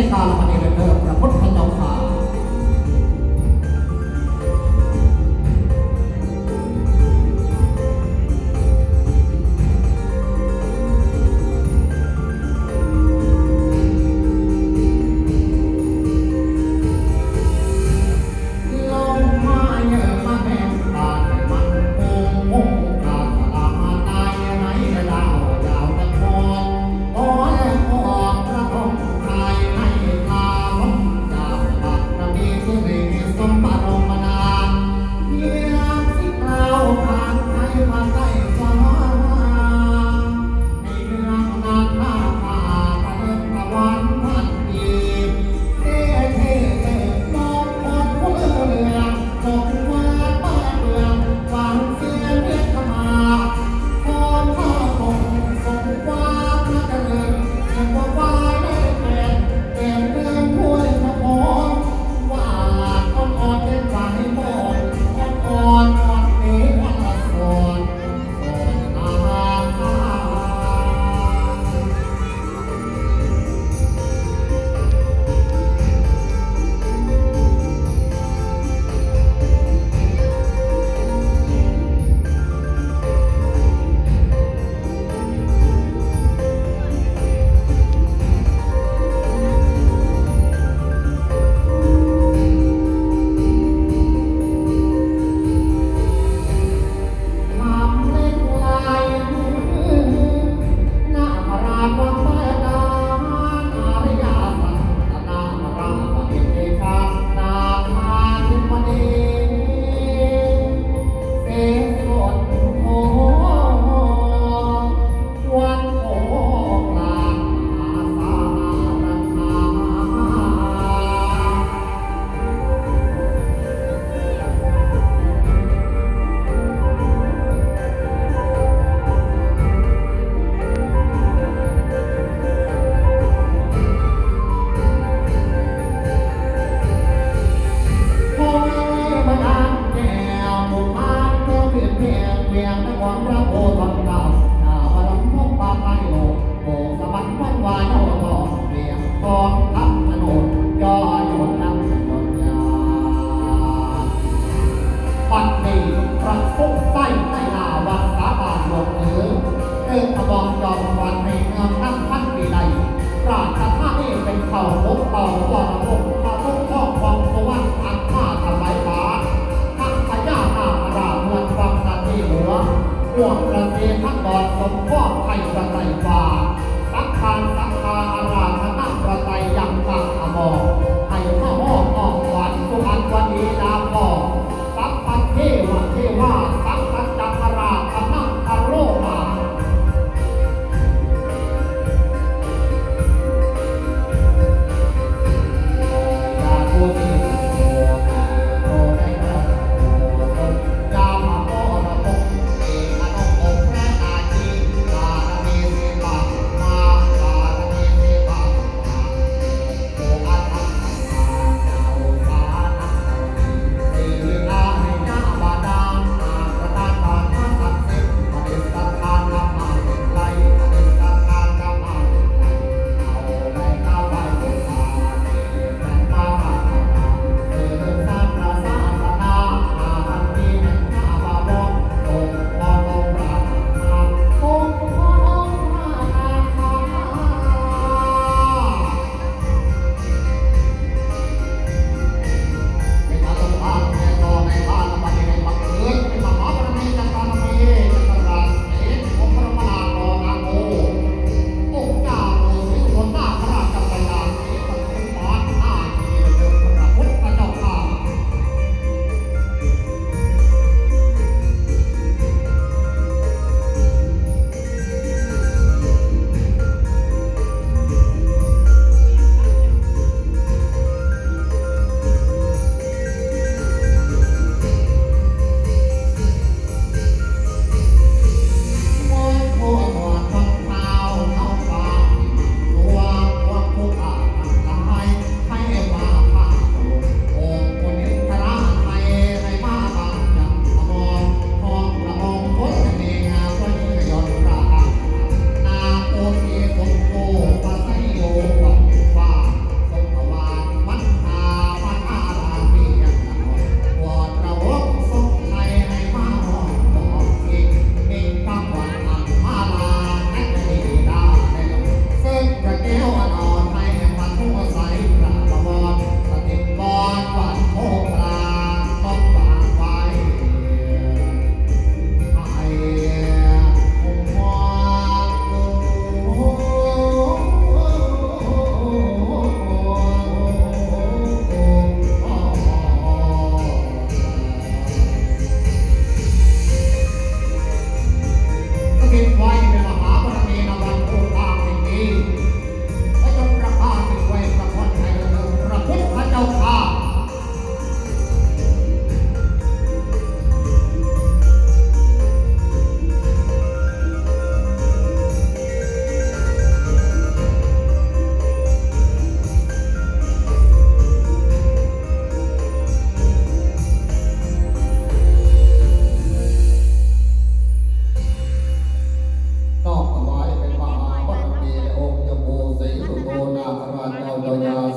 ในการปฏิบัติเดิมพระพุทธเจ้าค่ะ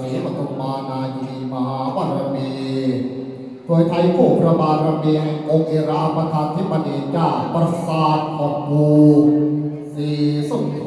มีปฐุมมานายีมหาบารมีโดยไทยผู้พระบารมีแห่งองค์เอราประธานธิบดีเจ้าประสาทขอบูสีสุนโธ